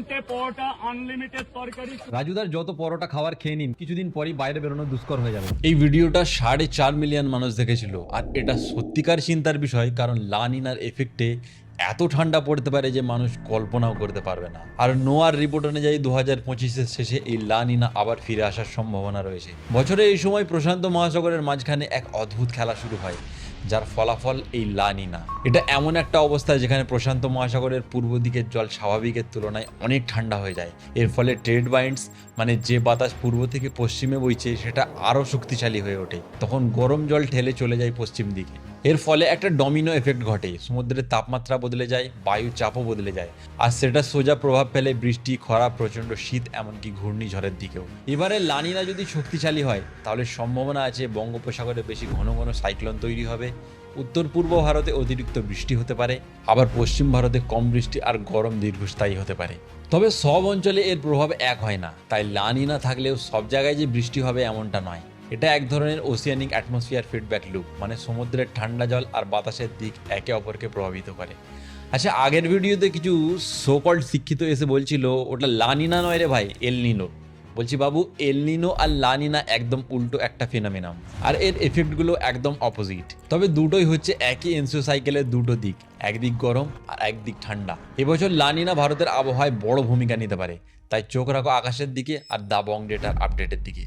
তিনটে পরোটা আনলিমিটেড তরকারি রাজুদার যত পরোটা খাওয়ার খেয়ে নিন কিছুদিন পরই বাইরে বেরোনো দুষ্কর হয়ে যাবে। এই ভিডিওটা সাড়ে চার মিলিয়ন মানুষ দেখেছিল। আর এটা সত্যিকার চিন্তার বিষয় কারণ লানিনার এফেক্টে এত ঠান্ডা পড়তে পারে যে মানুষ কল্পনাও করতে পারবে না। আর নোয়ার রিপোর্ট অনুযায়ী দু হাজার পঁচিশের শেষে এই লানিনা আবার ফিরে আসার সম্ভাবনা রয়েছে। বছরে এই সময় প্রশান্ত মহাসাগরের মাঝখানে এক অদ্ভুত খেলা শুরু হয়। যার ফলাফল এই লানিনা এটা এমন একটা অবস্থা যেখানে প্রশান্ত মহাসাগরের পূর্ব দিকের জল স্বাভাবিকের তুলনায় অনেক ঠান্ডা হয়ে যায়। এর ফলে ট্রেড বাইন্ডস মানে যে বাতাস পূর্ব থেকে পশ্চিমে বইছে, সেটা আরও শক্তিশালী হয়ে ওঠে। তখন গরম জল ঠেলে চলে যায় পশ্চিম দিকে। এর ফলে একটা ডমিনো এফেক্ট ঘটে সমুদ্রের তাপমাত্রা বদলে যায় বায়ু চাপও বদলে যায়। আর সেটা সোজা প্রভাব ফেলে বৃষ্টি, খরা, প্রচণ্ড শীত, এমনকি ঘূর্ণিঝড়ের দিকেও। এবারে লানিনা যদি শক্তিশালী হয়, তাহলে সম্ভাবনা আছে বঙ্গোপসাগরে বেশি ঘন ঘন সাইক্লোন তৈরি হবে। উত্তর পূর্ব ভারতে অতিরিক্ত বৃষ্টি হতে পারে, আবার পশ্চিম ভারতে কম বৃষ্টি আর গরম দীর্ঘস্থায়ী হতে পারে। তবে সব অঞ্চলে এর প্রভাব এক হয় না, তাই লানিনা থাকলেও সব জায়গায় যে বৃষ্টি হবে এমনটা নয়। এটা এক ধরনের ওসিয়ানিক অ্যাটমসফিয়ার ফিডব্যাক লুপ মানে সমুদ্রের ঠান্ডা জল আর বাতাসের দিক একে অপরকে প্রভাবিত করে। আচ্ছা আগের ভিডিওতে কিছু সোকল্ড শিক্ষিত এসে বলছিল, ওটা লানিনা নয় রে ভাই, এল নিনো। বলছি, বাবু এলনিনো আর লানিনা একদম উল্টো একটা ফিনোমিনাম আর এর এফেক্টগুলো একদম অপোজিট তবে দুটোই হচ্ছে একই এনসিও সাইকেলের দুটো দিক, একদিক গরম আর একদিক ঠান্ডা। এবছর লানিনা ভারতের আবহাওয়ায় বড় ভূমিকা নিতে পারে, তাই চোখ রাখো আকাশের দিকে আর দা বং ডেটার আপডেটের দিকে।